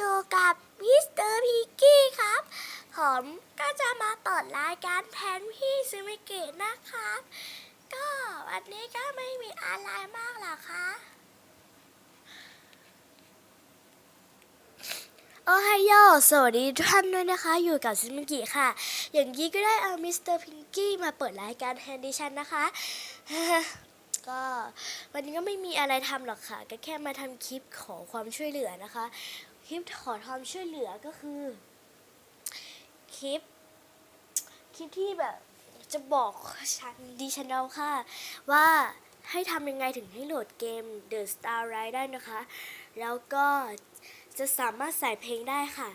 อยู่กับมิสเตอร์พิกกี้ครับ ผมก็จะมาเปิดรายการแทนพี่ซูมิเกะนะครับ ก็วันนี้ก็ไม่มีอะไรมากหรอกคะโอไฮโอสวัสดีทุกท่านด้วยนะคะ อยู่กับซูมิกิค่ะ อย่างนี้ก็ได้เอามิสเตอร์พิงกี้มาเปิดรายการแทนดิฉันนะคะ ก็วันนี้ก็ไม่มีอะไรทำหรอกค่ะ ก็แค่มาทำคลิปขอความช่วยเหลือนะคะ คลิปขอความช่วยเหลือก็คือ คลิป คลิปที่แบบจะบอกฉันดิฉันเอาค่ะ ว่าให้ทำยังไงถึงให้โหลดเกม The Star Ride ได้นะคะ แล้วก็จะสามารถใส่เพลงได้ค่ะ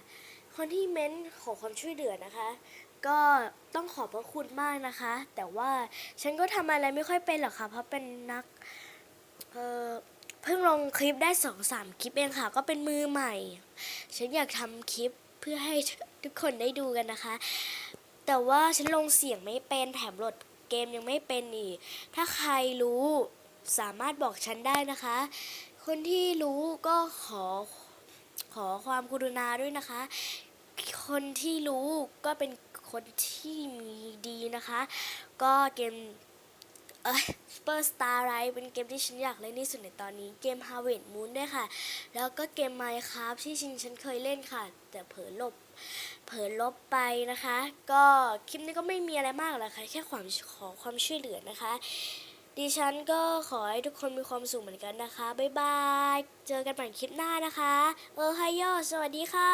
คนที่เม้นขอความช่วยเหลือนะคะ ก็ต้องขอบพระคุณมากนะคะ แต่ว่าฉันก็ทำอะไรไม่ค่อยเป็นหรอกค่ะ เพราะเป็นนักเออเพิ่งลงคลิปได้สองสามคลิปเองค่ะ ก็เป็นมือใหม่ ฉันอยากทำคลิปเพื่อให้ทุกคนได้ดูกันนะคะ แต่ว่าฉันลงเสียงไม่เป็นแถมโหลดเกมยังไม่เป็นอีก ถ้าใครรู้สามารถบอกฉันได้นะคะ คนที่รู้ก็ขอขอความกรุณาด้วยนะคะ คนที่รู้ก็เป็นคนที่มีดีนะคะ ก็เกมเอ้ย Super Star Ride เป็นเกมที่ฉันอยากเล่นที่สุดในตอนนี้เกม Harvest Moon ด้วยค่ะ แล้วก็เกม Minecraft ที่ชิงฉันเคยเล่นค่ะ แต่เผลอลบเผลอลบไปนะคะ ก็คลิปนี้ก็ไม่มีอะไรมากหรอกค่ะ แค่ความขอความช่วยเหลือนะคะ ดิฉันก็ขอให้ทุกคนมีความสุขเหมือนกันนะคะ บ๊ายบาย เจอกันใหม่คลิปหน้านะคะ เออไฮโยสวัสดีค่ะ